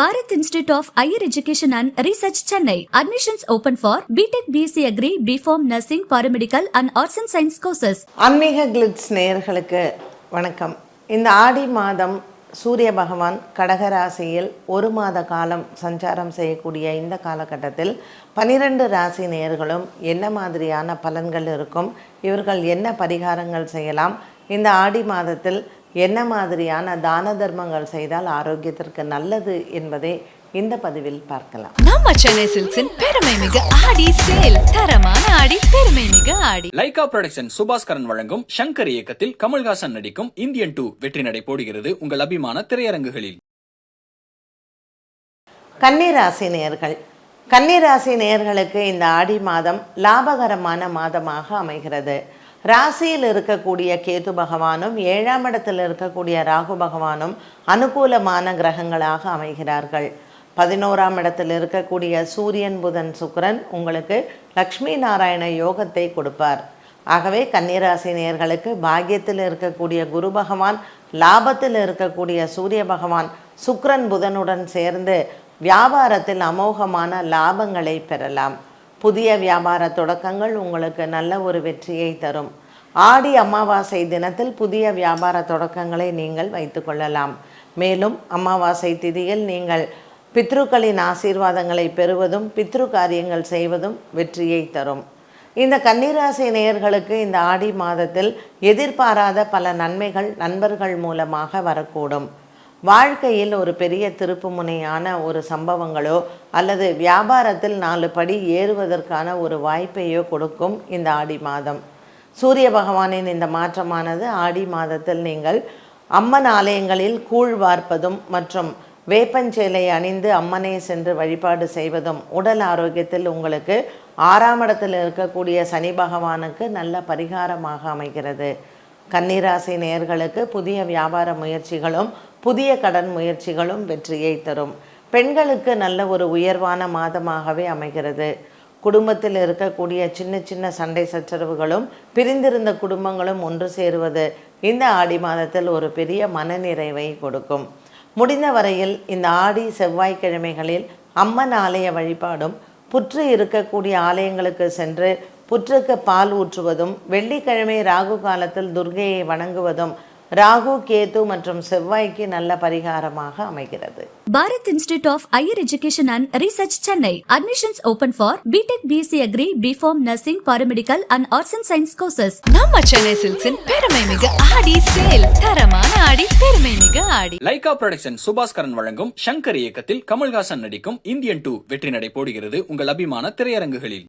Bharat institute of higher education and research Chennai. Admissions open for B Tech B Sc agri B Pharm nursing Paramedical and arts and science courses ஆன்மீக glitz நேயர்களுக்கு வணக்கம். இந்த ஆடி மாதம் சூரிய பகவான் கடகராசியில் ஒரு மாத காலம் சஞ்சாரம் செய்யக்கூடிய இந்த காலகட்டத்தில் பனிரெண்டு ராசி நேயர்களும் என்ன மாதிரியான பலன்கள் இருக்கும் இவர்கள் என்ன பரிகாரங்கள் செய்யலாம் இந்த ஆடி மாதத்தில் என்ன மாதிரியான தான தர்மங்கள் செய்தால் ஆரோக்கியத்திற்கு நல்லது என்பதை இந்த பதிவில் பார்க்கலாம். நம்ம சென்னை சில்க்ஸின் பெருமை மிகு ஆடி சேல். தரமான ஆடி பெருமை மிகு ஆடி. லைகா புரொடக்ஷன் சுபாஸ்கரன் வழங்கும் ஷங்கர் இயக்கத்தில் கமல்ஹாசன் நடிக்கும் இந்தியன் டூ வெற்றி நடை போடுகிறது உங்கள் அபிமான திரையரங்குகளில். கன்னிராசி நேயர்கள். கன்னிராசி நேயர்களுக்கு இந்த ஆடி மாதம் லாபகரமான மாதமாக அமைகிறது. ராசியில் இருக்கக்கூடிய கேது பகவானும் ஏழாம் இடத்தில் இருக்கக்கூடிய ராகு பகவானும் அனுகூலமான கிரகங்களாக அமைகிறார்கள். பதினோராம் இடத்தில் இருக்கக்கூடிய சூரியன் புதன் சுக்கரன் உங்களுக்கு லக்ஷ்மி நாராயண யோகத்தை கொடுப்பார். ஆகவே கன்னிராசி நேயர்களுக்கு பாக்கியத்தில் இருக்கக்கூடிய குரு பகவான் லாபத்தில் இருக்கக்கூடிய சூரிய பகவான் சுக்ரன் புதனுடன் சேர்ந்து வியாபாரத்தில் அமோகமான லாபங்களை பெறலாம். புதிய வியாபார தொடக்கங்கள் உங்களுக்கு நல்ல ஒரு வெற்றியை தரும். ஆடி அமாவாசை தினத்தில் புதிய வியாபார தொடக்கங்களை நீங்கள் வைத்துக்கொள்ளலாம் மேலும் அமாவாசை திதியில் நீங்கள் பித்ருக்களின் ஆசீர்வாதங்களை பெறுவதும் பித்ரு காரியங்கள் செய்வதும் வெற்றியை தரும். இந்த கன்னிராசி நேயர்களுக்கு இந்த ஆடி மாதத்தில் எதிர்பாராத பல நன்மைகள் நண்பர்கள் மூலமாக வரக்கூடும். வாழ்க்கையில் ஒரு பெரிய திருப்புமுனையான ஒரு சம்பவங்களோ அல்லது வியாபாரத்தில் நாலு படி ஏறுவதற்கான ஒரு வாய்ப்பையோ கொடுக்கும் இந்த ஆடி மாதம். சூரிய பகவானின் இந்த மாற்றமானது ஆடி மாதத்தில் நீங்கள் அம்மன் ஆலயங்களில் கூழ் வார்ப்பதும் மற்றும் வேப்பஞ்சேலை அணிந்து அம்மனை சென்று வழிபாடு செய்வதும் உடல் ஆரோக்கியத்தில் உங்களுக்கு ஆறாம் இடத்தில் இருக்கக்கூடிய சனி பகவானுக்கு நல்ல பரிகாரமாக அமைகிறது. கன்னிராசி நேர்களுக்கு புதிய வியாபார முயற்சிகளும் புதிய கடன் முயற்சிகளும் வெற்றியை தரும். பெண்களுக்கு நல்ல ஒரு உயர்வான மாதமாகவே அமைகிறது. குடும்பத்தில் இருக்கக்கூடிய சின்ன சின்ன சண்டை சச்சரவுகளும் பிரிந்திருந்த குடும்பங்களும் ஒன்று சேருவது இந்த ஆடி மாதத்தில் ஒரு பெரிய மனநிறைவை கொடுக்கும். முடிந்த வரையில் இந்த ஆடி செவ்வாய்க்கிழமைகளில் அம்மன் ஆலய வழிபாடும் புற்று இருக்கக்கூடிய ஆலயங்களுக்கு சென்று புற்றுக்கு பால் ஊற்றுவதும் வெள்ளிக்கிழமை ராகு காலத்தில் துர்கையை வணங்குவதும் ராகு கேது மற்றும் செவ்வாய்க்கு நல்ல பரிகாரமாக அமைகிறது Bharat Institute of Higher Education and Research Chennai. Admissions open for BTech BSc Agri, BPharm Nursing, Paramedical and Arts and Science courses. நம்ம சென்னை சில்க்ஸின் பெருமை மிகு ஆடி சேல் தரமான ஆடி பெருமை மிகு ஆடி லைகா புரொடக்ஷன் சுபாஸ்கரன் வழங்கும் ஷங்கர் இயக்கத்தில் கமல்ஹாசன் நடிக்கும் இந்தியன் டூ வெற்றி நடை போடுகிறது உங்கள் அபிமான திரையரங்குகளில்